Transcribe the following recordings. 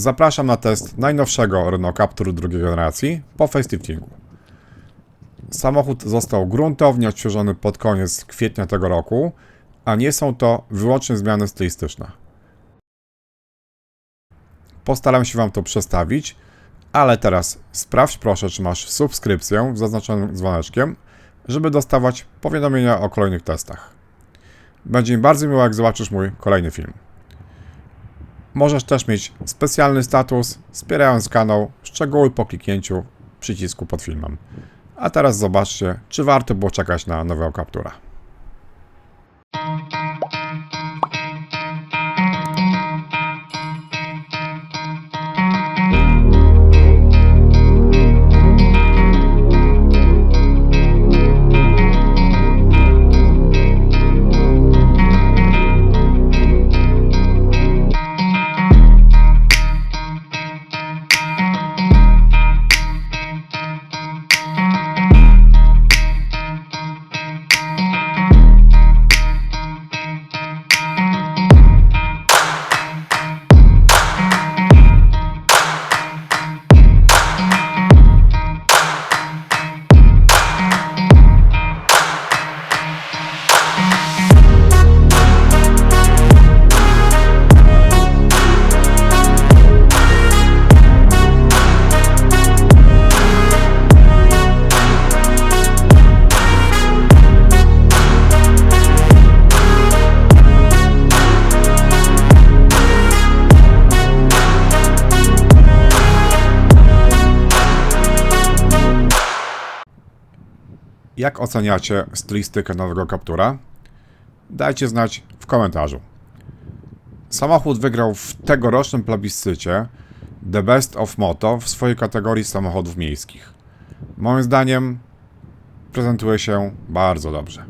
Zapraszam na test najnowszego Renault Captur drugiej generacji po faceliftingu. Samochód został gruntownie odświeżony pod koniec kwietnia tego roku, a nie są to wyłącznie zmiany stylistyczne. Postaram się Wam to przedstawić, ale teraz sprawdź proszę, czy masz subskrypcję z zaznaczonym dzwoneczkiem, żeby dostawać powiadomienia o kolejnych testach. Będzie mi bardzo miło, jak zobaczysz mój kolejny film. Możesz też mieć specjalny status, wspierając kanał, szczegóły po kliknięciu przycisku pod filmem. A teraz zobaczcie, czy warto było czekać na nowego kaptura. Jak oceniacie stylistykę nowego kaptura? Dajcie znać w komentarzu. Samochód wygrał w tegorocznym plebiscycie The Best of Moto w swojej kategorii samochodów miejskich. Moim zdaniem prezentuje się bardzo dobrze.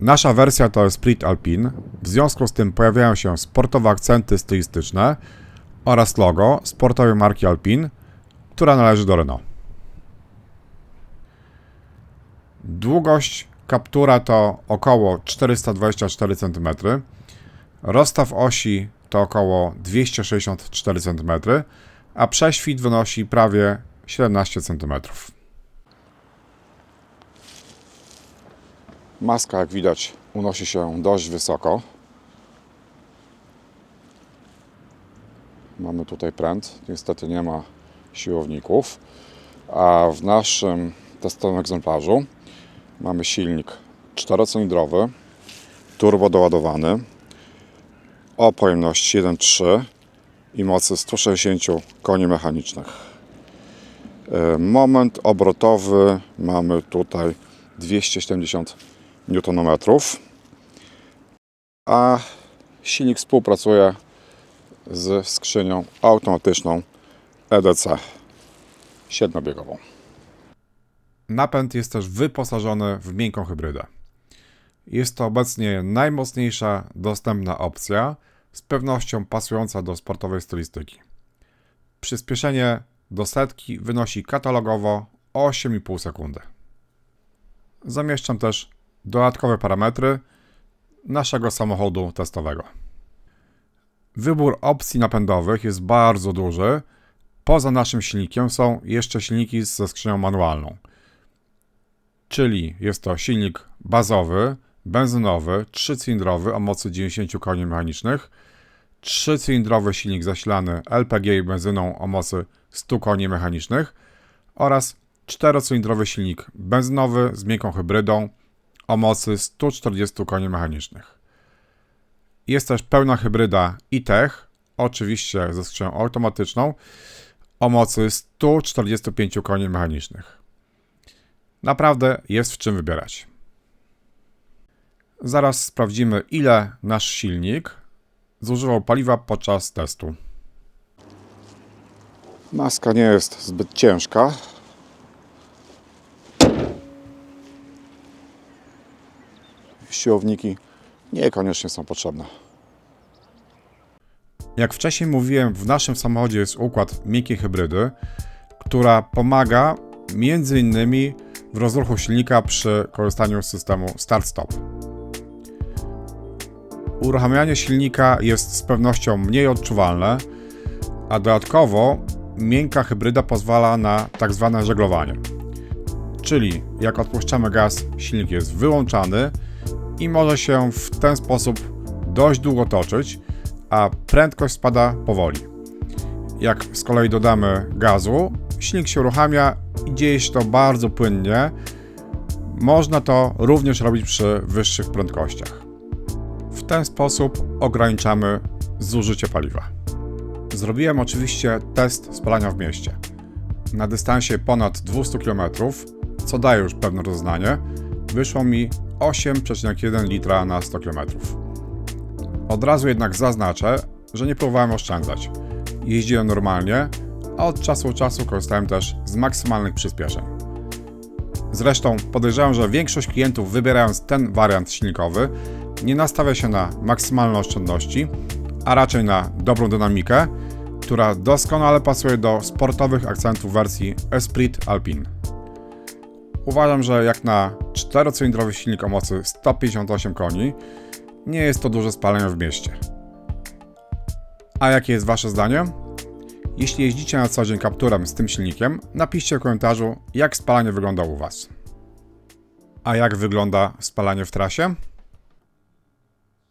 Nasza wersja to Split Alpine, w związku z tym pojawiają się sportowe akcenty stylistyczne oraz logo sportowej marki Alpine, która należy do Renault. Długość kaptura to około 424 cm. Rozstaw osi to około 264 cm, a prześwit wynosi prawie 17 cm. Maska, jak widać, unosi się dość wysoko. Mamy tutaj pręt, niestety nie ma siłowników, a w naszym testowym egzemplarzu Mamy silnik czterocylindrowy, turbo doładowany o pojemności 1.3 i mocy 160 koni mechanicznych. E, Moment obrotowy mamy tutaj 270 Nm, a silnik współpracuje z skrzynią automatyczną EDC siedmiobiegową. Napęd jest też wyposażony w miękką hybrydę. Jest to obecnie najmocniejsza dostępna opcja, z pewnością pasująca do sportowej stylistyki. Przyspieszenie do setki wynosi katalogowo 8,5 sekundy. Zamieszczam też dodatkowe parametry naszego samochodu testowego. Wybór opcji napędowych jest bardzo duży. Poza naszym silnikiem są jeszcze silniki ze skrzynią manualną czyli jest to silnik bazowy, benzynowy, trzycylindrowy o mocy 90 koni mechanicznych, trzycylindrowy silnik zasilany LPG i benzyną o mocy 100 koni mechanicznych oraz czterocylindrowy silnik benzynowy z miękką hybrydą o mocy 140 koni mechanicznych. Jest też pełna hybryda e-tech, oczywiście ze skrzynią automatyczną, o mocy 145 koni mechanicznych. Naprawdę jest w czym wybierać. Zaraz sprawdzimy, ile nasz silnik zużywał paliwa podczas testu. Maska nie jest zbyt ciężka. Siłowniki niekoniecznie są potrzebne. Jak wcześniej mówiłem, w naszym samochodzie jest układ miękkiej hybrydy, która pomaga między innymi w rozruchu silnika przy korzystaniu z systemu start-stop. Uruchamianie silnika jest z pewnością mniej odczuwalne, A dodatkowo miękka hybryda pozwala na tak zwane żeglowanie. Czyli jak odpuszczamy gaz, silnik jest wyłączany i może się w ten sposób dość długo toczyć, a prędkość spada powoli. Jak z kolei dodamy gazu, silnik się uruchamia i dzieje się to bardzo płynnie. Można to również robić przy wyższych prędkościach. W ten sposób ograniczamy zużycie paliwa. Zrobiłem oczywiście test spalania w mieście. Na dystansie ponad 200 km, co daje już pewne rozeznanie, wyszło mi 8,1 litra na 100 km. Od razu jednak zaznaczę, że nie próbowałem oszczędzać. Jeździłem normalnie, a od czasu do czasu korzystałem też z maksymalnych przyspieszeń. Zresztą podejrzewam, że większość klientów wybierając ten wariant silnikowy nie nastawia się na maksymalne oszczędności, a raczej na dobrą dynamikę, która doskonale pasuje do sportowych akcentów wersji Esprit Alpine. Uważam, że jak na 4-cylindrowy silnik o mocy 158 koni, nie jest to duże spalenie w mieście. A jakie jest Wasze zdanie? Jeśli jeździcie na co dzień kapturem z tym silnikiem, napiszcie w komentarzu, jak spalanie wygląda u Was. A jak wygląda spalanie w trasie?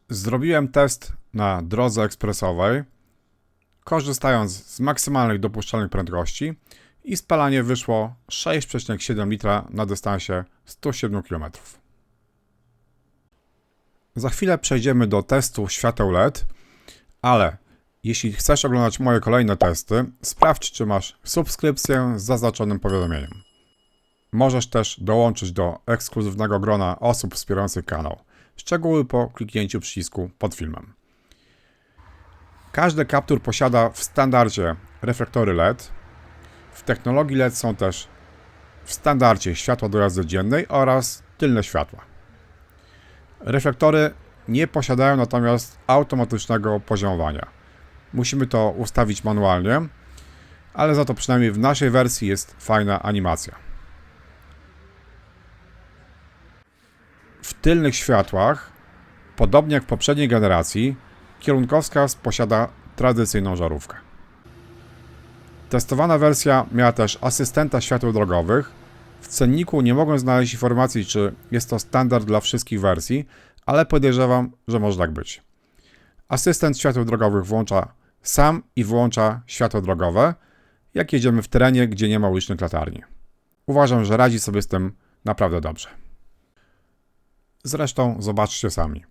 Zrobiłem test na drodze ekspresowej, korzystając z maksymalnych dopuszczalnych prędkości i spalanie wyszło 6,7 litra na dystansie 107 km. Za chwilę przejdziemy do testu świateł LED, ale jeśli chcesz oglądać moje kolejne testy, sprawdź, czy masz subskrypcję z zaznaczonym powiadomieniem. Możesz też dołączyć do ekskluzywnego grona osób wspierających kanał. Szczegóły po kliknięciu przycisku pod filmem. Każdy kaptur posiada w standardzie reflektory LED. W technologii LED są też w standardzie światła do jazdy dziennej oraz tylne światła. Reflektory nie posiadają natomiast automatycznego poziomowania. Musimy to ustawić manualnie, ale za to przynajmniej w naszej wersji jest fajna animacja. W tylnych światłach, podobnie jak w poprzedniej generacji, kierunkowskaz posiada tradycyjną żarówkę. Testowana wersja miała też asystenta świateł drogowych. W cenniku nie mogłem znaleźć informacji, czy jest to standard dla wszystkich wersji, ale podejrzewam, że może tak być. Asystent świateł drogowych włącza sam i włącza światło drogowe, jak jedziemy w terenie, gdzie nie ma ulicznych latarni. Uważam, że radzi sobie z tym naprawdę dobrze. Zresztą zobaczcie sami.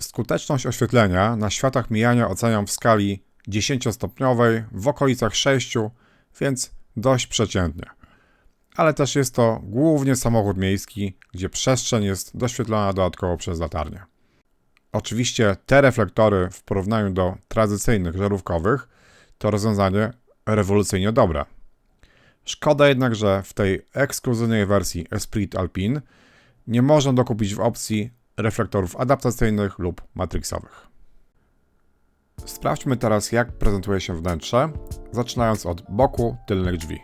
Skuteczność oświetlenia na światach mijania oceniam w skali 10-stopniowej w okolicach 6, więc dość przeciętnie. Ale też jest to głównie samochód miejski, gdzie przestrzeń jest doświetlona dodatkowo przez latarnię. Oczywiście te reflektory w porównaniu do tradycyjnych żarówkowych to rozwiązanie rewolucyjnie dobre. Szkoda jednak, że w tej ekskluzywnej wersji Esprit Alpine nie można dokupić w opcji reflektorów adaptacyjnych lub matrixowych. Sprawdźmy teraz, jak prezentuje się wnętrze, zaczynając od boku tylnych drzwi.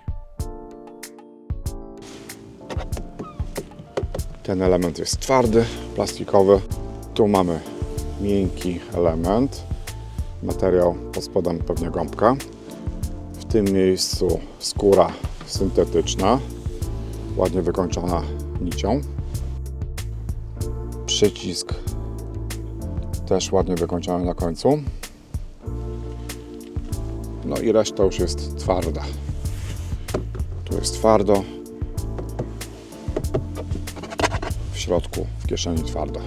Ten element jest twardy, plastikowy. Tu mamy miękki element. Materiał pod pewnie gąbka. W tym miejscu skóra syntetyczna, ładnie wykończona nicią. Przycisk też ładnie wykończony na końcu. No i reszta już jest twarda. Tu jest twardo. W środku, w kieszeni twardo.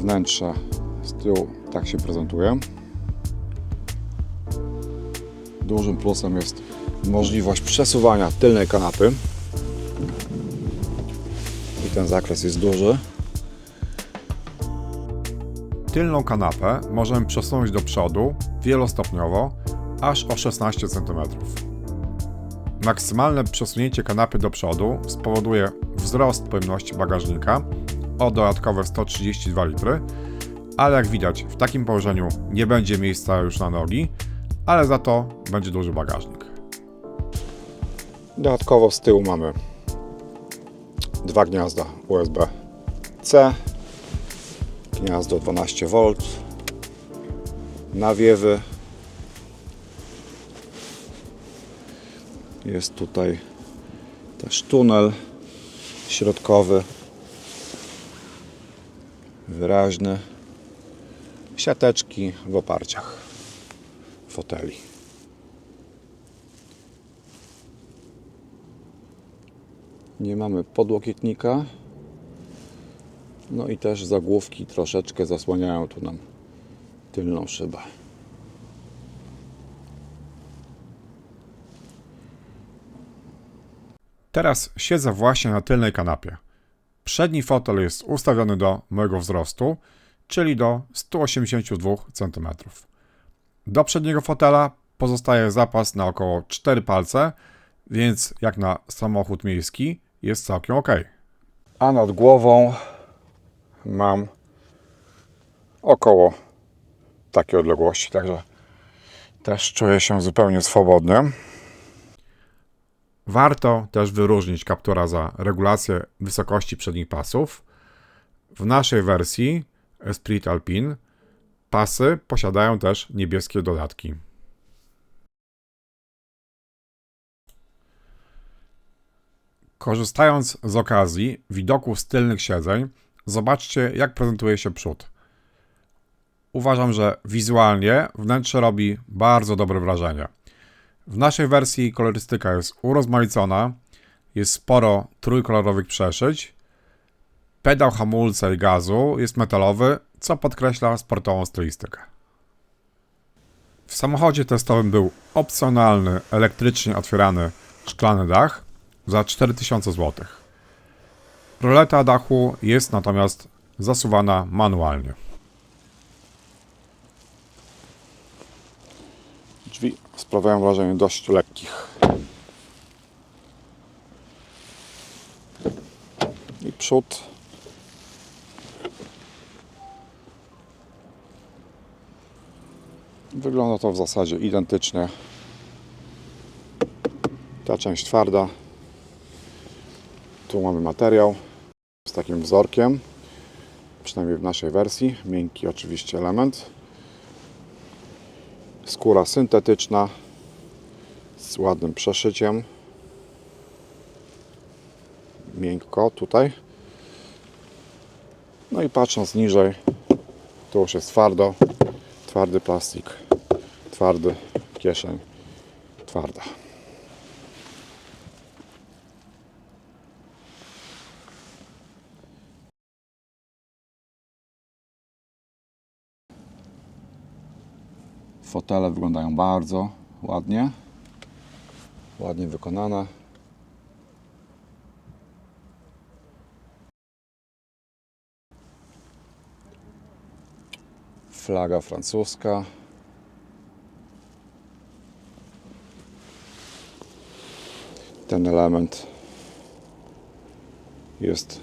Wnętrze z tyłu tak się prezentuje. Dużym plusem jest możliwość przesuwania tylnej kanapy. I ten zakres jest duży. Tylną kanapę możemy przesunąć do przodu wielostopniowo aż o 16 cm. Maksymalne przesunięcie kanapy do przodu spowoduje wzrost pojemności bagażnika o dodatkowe 132 litry, ale jak widać w takim położeniu nie będzie miejsca już na nogi, ale za to będzie duży bagażnik. Dodatkowo z tyłu mamy dwa gniazda USB-C, Gniazdo 12V. Nawiewy. Jest tutaj też tunel środkowy. Wyraźny. Siateczki w oparciach foteli. Nie mamy podłokietnika. No i też zagłówki troszeczkę zasłaniają tu nam tylną szybę. Teraz siedzę właśnie na tylnej kanapie. Przedni fotel jest ustawiony do mojego wzrostu, czyli do 182 cm. Do przedniego fotela pozostaje zapas na około 4 palce, więc jak na samochód miejski jest całkiem ok. A nad głową mam około takiej odległości, także też czuję się zupełnie swobodny. Warto też wyróżnić kaptura za regulację wysokości przednich pasów. W naszej wersji Esprit Alpine pasy posiadają też niebieskie dodatki. Korzystając z okazji widoku z tylnych siedzeń, zobaczcie jak prezentuje się przód. Uważam, że wizualnie wnętrze robi bardzo dobre wrażenie. W naszej wersji kolorystyka jest urozmaicona, jest sporo trójkolorowych przeszyć. Pedał hamulca i gazu jest metalowy, co podkreśla sportową stylistykę. W samochodzie testowym był opcjonalny, elektrycznie otwierany szklany dach za 4000 zł. Roleta dachu jest natomiast zasuwana manualnie. Drzwi sprawiają wrażenie dość lekkich. I przód. Wygląda to w zasadzie identycznie. Ta część twarda. Tu mamy materiał z takim wzorkiem. Przynajmniej w naszej wersji. Miękki oczywiście element skóra syntetyczna z ładnym przeszyciem. Miękko tutaj. No i patrząc niżej, tu już jest twardo. Twardy plastik, twardy kieszeń, twarda. Fotele wyglądają bardzo ładnie. Ładnie wykonane. Flaga francuska. Ten element jest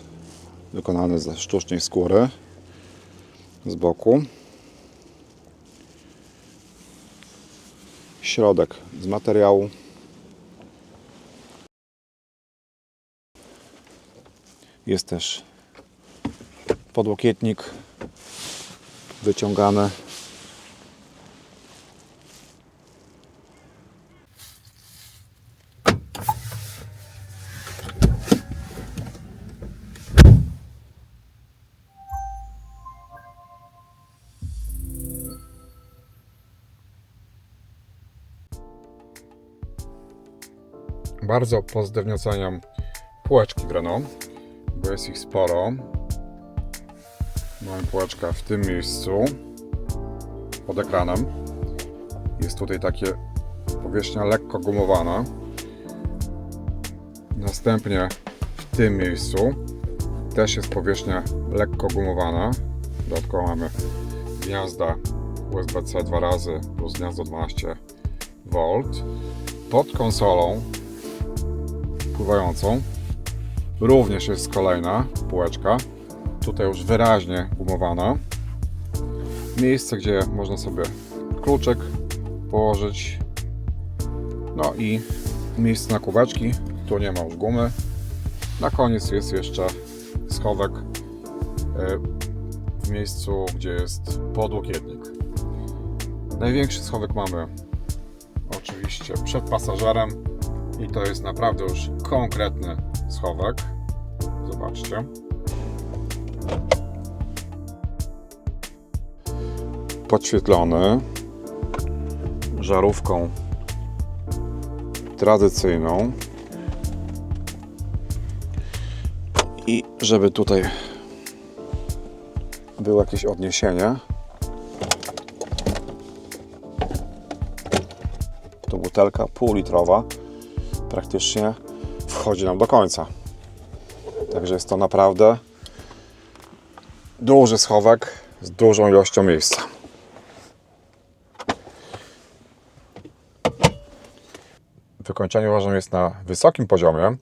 wykonany ze sztucznej skóry z boku. Środek z materiału. Jest też podłokietnik wyciągany. Bardzo pozytywnie półeczki Renault, bo jest ich sporo. Mamy półeczkę w tym miejscu, pod ekranem. Jest tutaj takie powierzchnia lekko gumowana. Następnie w tym miejscu też jest powierzchnia lekko gumowana. Dodatkowo mamy gniazda USB-C dwa razy plus gniazdo 12V. Pod konsolą pływającą. Również jest kolejna półeczka. Tutaj już wyraźnie gumowana. Miejsce, gdzie można sobie kluczek położyć. No i miejsce na kubeczki. Tu nie ma już gumy. Na koniec jest jeszcze schowek. w miejscu, gdzie jest podłokietnik. Największy schowek mamy oczywiście przed pasażerem i to jest naprawdę już konkretny schowek. Zobaczcie. Podświetlony żarówką tradycyjną. I żeby tutaj było jakieś odniesienie, to butelka półlitrowa praktycznie wchodzi nam do końca. Także jest to naprawdę duży schowek z dużą ilością miejsca. Wykończenie uważam jest na wysokim poziomie,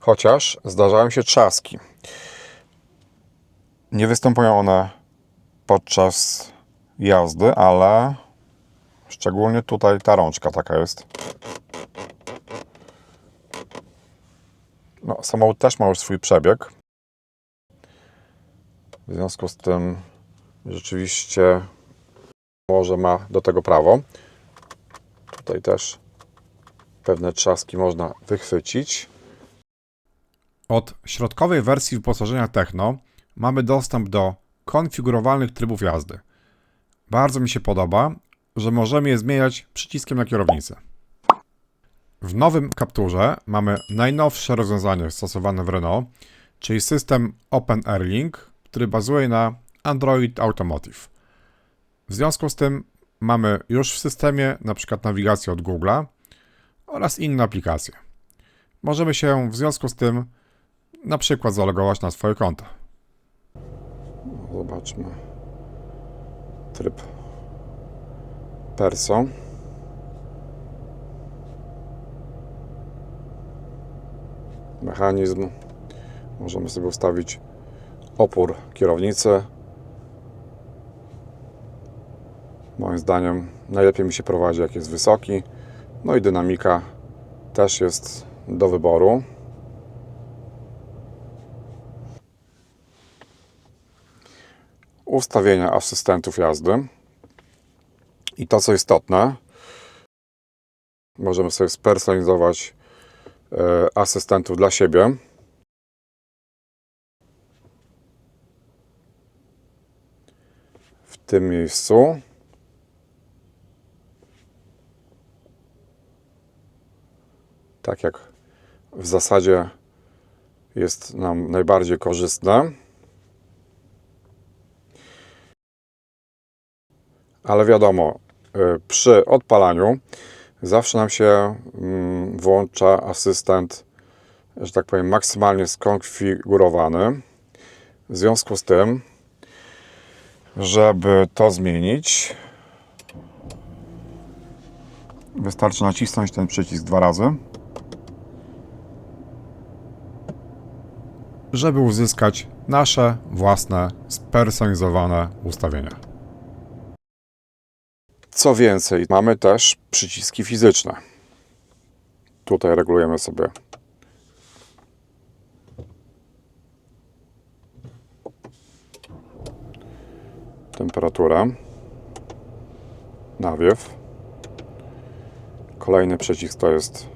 chociaż zdarzają się trzaski. Nie występują one podczas jazdy, ale szczególnie tutaj ta rączka taka jest. No, samochód też ma już swój przebieg. W związku z tym rzeczywiście może ma do tego prawo. Tutaj też pewne trzaski można wychwycić. Od środkowej wersji wyposażenia Techno mamy dostęp do konfigurowalnych trybów jazdy. Bardzo mi się podoba, że możemy je zmieniać przyciskiem na kierownicy. W nowym Capturze mamy najnowsze rozwiązanie stosowane w Renault, czyli system Open Air Link, który bazuje na Android Automotive. W związku z tym mamy już w systemie np. nawigację od Google'a oraz inne aplikacje. Możemy się w związku z tym na przykład zalogować na swoje konto. Zobaczmy. Tryb Perso. Mechanizm. Możemy sobie ustawić opór kierownicy. Moim zdaniem najlepiej mi się prowadzi jak jest wysoki. No i dynamika też jest do wyboru. ustawienia asystentów jazdy. I to, co istotne, możemy sobie spersonalizować asystentów dla siebie. W tym miejscu. Tak jak w zasadzie jest nam najbardziej korzystne. ale wiadomo, y, przy odpalaniu zawsze nam się mm, włącza asystent, że tak powiem, maksymalnie skonfigurowany. W związku z tym, żeby to zmienić, wystarczy nacisnąć ten przycisk dwa razy. żeby uzyskać nasze własne spersonalizowane ustawienia. Co więcej, mamy też przyciski fizyczne. Tutaj regulujemy sobie temperaturę, nawiew. Kolejny przycisk to jest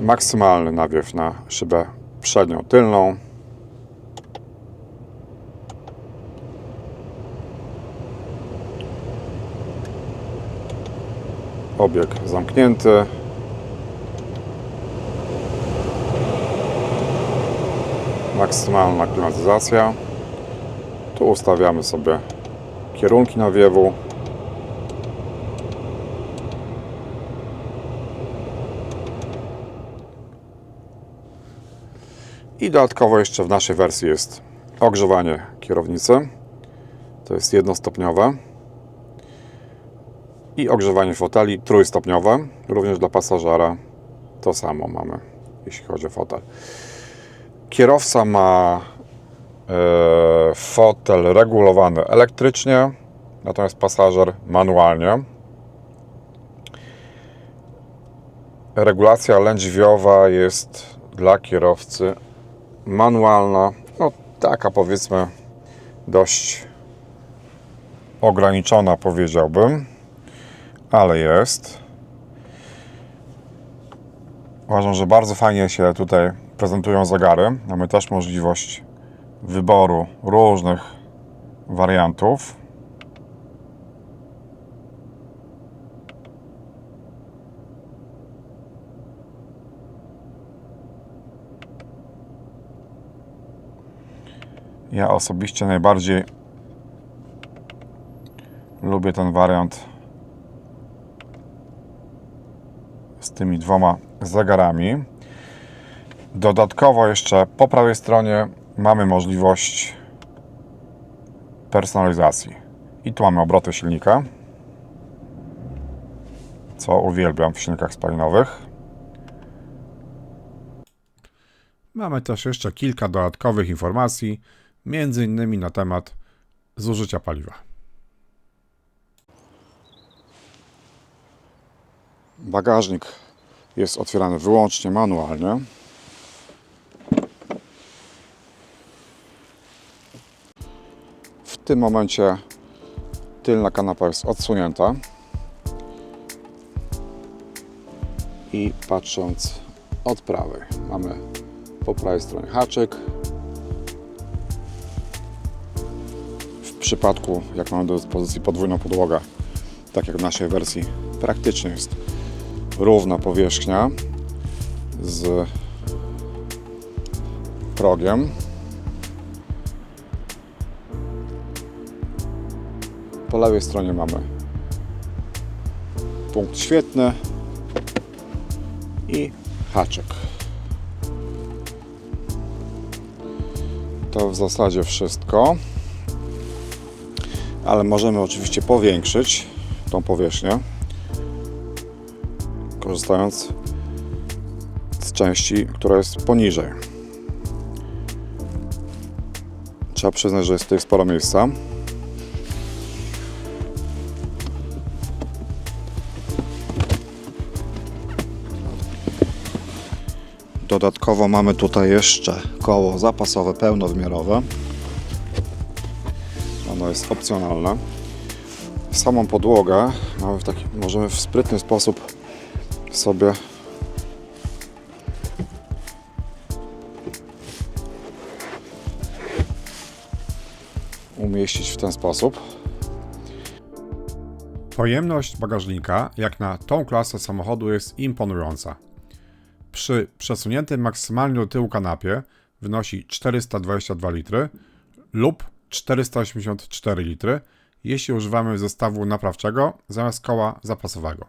maksymalny nawiew na szybę przednią, tylną. Obieg zamknięty. Maksymalna klimatyzacja. Tu ustawiamy sobie kierunki nawiewu. I dodatkowo jeszcze w naszej wersji jest ogrzewanie kierownicy. To jest jednostopniowe. I ogrzewanie foteli trójstopniowe. Również dla pasażera to samo mamy, jeśli chodzi o fotel. Kierowca ma e, fotel regulowany elektrycznie, natomiast pasażer manualnie. Regulacja lędźwiowa jest dla kierowcy manualna, no taka powiedzmy dość ograniczona powiedziałbym, ale jest. Uważam, że bardzo fajnie się tutaj prezentują zegary. Mamy też możliwość wyboru różnych wariantów. Ja osobiście najbardziej lubię ten wariant z tymi dwoma zegarami. Dodatkowo jeszcze po prawej stronie mamy możliwość personalizacji. I tu mamy obroty silnika, co uwielbiam w silnikach spalinowych. Mamy też jeszcze kilka dodatkowych informacji, między innymi na temat zużycia paliwa. Bagażnik jest otwierany wyłącznie manualnie. W tym momencie tylna kanapa jest odsunięta. I patrząc od prawej, mamy po prawej stronie haczyk. Przypadku, jak mamy do dyspozycji podwójną podłogę, tak jak w naszej wersji, praktycznie jest równa powierzchnia z progiem. Po lewej stronie mamy punkt świetny i haczyk. To w zasadzie wszystko. Ale możemy oczywiście powiększyć tą powierzchnię korzystając z części, która jest poniżej. Trzeba przyznać, że jest tutaj sporo miejsca. Dodatkowo mamy tutaj jeszcze koło zapasowe pełnowymiarowe. Ono jest opcjonalne. Samą podłogę mamy w taki, możemy w sprytny sposób sobie umieścić w ten sposób. Pojemność bagażnika, jak na tą klasę samochodu, jest imponująca. Przy przesuniętym maksymalnie do tyłu kanapie wynosi 422 litry lub 484 litry, jeśli używamy zestawu naprawczego zamiast koła zapasowego.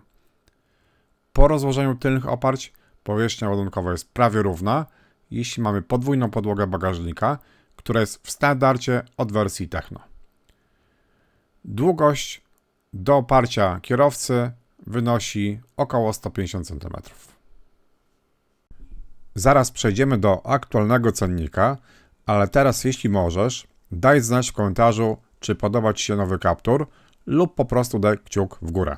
Po rozłożeniu tylnych oparć powierzchnia ładunkowa jest prawie równa, jeśli mamy podwójną podłogę bagażnika, która jest w standardzie od wersji Techno. Długość do oparcia kierowcy wynosi około 150 cm. Zaraz przejdziemy do aktualnego cennika, ale teraz jeśli możesz, daj znać w komentarzu, czy podoba Ci się nowy kaptur lub po prostu daj kciuk w górę.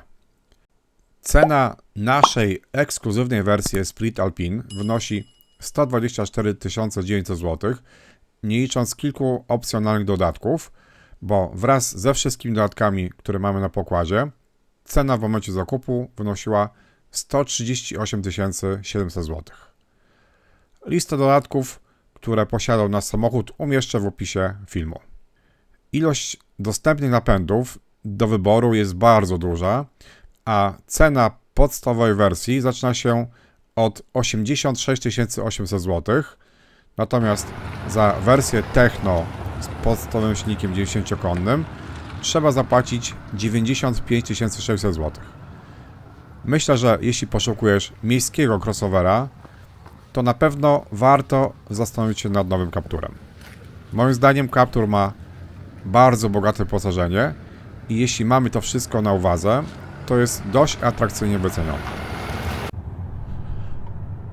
Cena naszej ekskluzywnej wersji Split Alpine wynosi 124 900 zł, nie licząc kilku opcjonalnych dodatków, bo wraz ze wszystkimi dodatkami, które mamy na pokładzie, cena w momencie zakupu wynosiła 138 700 zł. Listę dodatków, które posiadał nasz samochód, umieszczę w opisie filmu. Ilość dostępnych napędów do wyboru jest bardzo duża, a cena podstawowej wersji zaczyna się od 86 800 zł, natomiast za wersję Techno z podstawowym silnikiem 90-konnym trzeba zapłacić 95 600 zł. Myślę, że jeśli poszukujesz miejskiego crossovera, to na pewno warto zastanowić się nad nowym Capturem. Moim zdaniem Captur ma bardzo bogate wyposażenie i jeśli mamy to wszystko na uwadze, to jest dość atrakcyjnie wyceniony.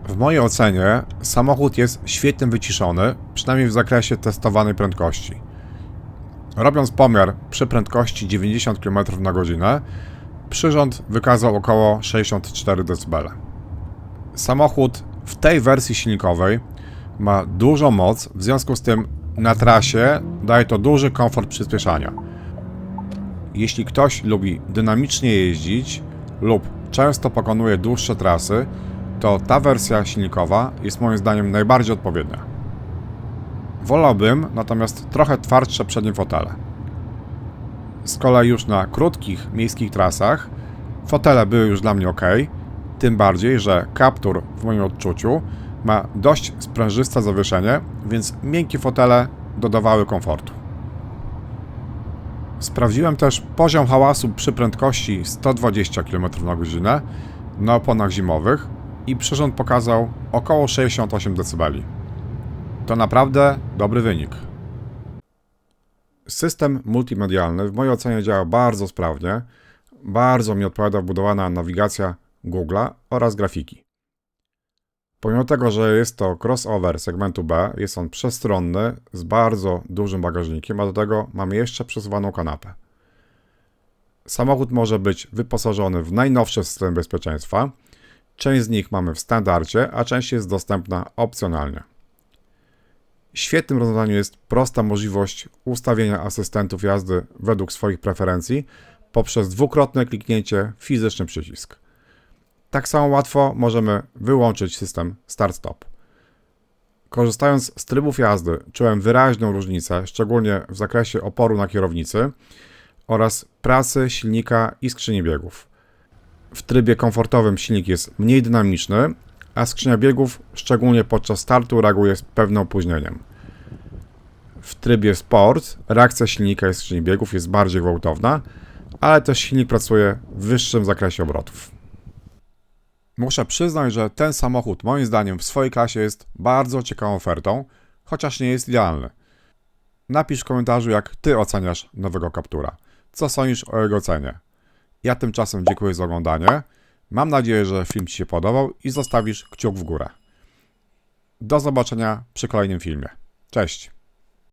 W mojej ocenie samochód jest świetnie wyciszony, przynajmniej w zakresie testowanej prędkości. Robiąc pomiar przy prędkości 90 km na godzinę, przyrząd wykazał około 64 dB. Samochód w tej wersji silnikowej ma dużą moc, w związku z tym na trasie daje to duży komfort przyspieszania. Jeśli ktoś lubi dynamicznie jeździć lub często pokonuje dłuższe trasy, to ta wersja silnikowa jest moim zdaniem najbardziej odpowiednia. Wolałbym natomiast trochę twardsze przednie fotele. Z kolei już na krótkich miejskich trasach fotele były już dla mnie ok, tym bardziej, że Captur w moim odczuciu ma dość sprężyste zawieszenie, więc miękkie fotele dodawały komfortu. Sprawdziłem też poziom hałasu przy prędkości 120 km na godzinę na oponach zimowych i przyrząd pokazał około 68 dB. To naprawdę dobry wynik. System multimedialny w mojej ocenie działa bardzo sprawnie. Bardzo mi odpowiada wbudowana nawigacja Google'a oraz grafiki. Pomimo tego, że jest to crossover segmentu B, jest on przestronny, z bardzo dużym bagażnikiem, a do tego mamy jeszcze przesuwaną kanapę. Samochód może być wyposażony w najnowsze systemy bezpieczeństwa. Część z nich mamy w standardzie, a część jest dostępna opcjonalnie. Świetnym rozwiązaniem jest prosta możliwość ustawienia asystentów jazdy według swoich preferencji poprzez dwukrotne kliknięcie w fizyczny przycisk. Tak samo łatwo możemy wyłączyć system start-stop. Korzystając z trybów jazdy, czułem wyraźną różnicę, szczególnie w zakresie oporu na kierownicy oraz pracy silnika i skrzyni biegów. W trybie komfortowym silnik jest mniej dynamiczny, a skrzynia biegów, szczególnie podczas startu, reaguje z pewnym opóźnieniem. W trybie Sport reakcja silnika i skrzyni biegów jest bardziej gwałtowna, ale też silnik pracuje w wyższym zakresie obrotów. Muszę przyznać, że ten samochód moim zdaniem w swojej klasie jest bardzo ciekawą ofertą, chociaż nie jest idealny. Napisz w komentarzu, jak ty oceniasz nowego Captura. Co sądzisz o jego cenie? Ja tymczasem dziękuję za oglądanie. Mam nadzieję, że film Ci się podobał i zostawisz kciuk w górę. Do zobaczenia przy kolejnym filmie. Cześć!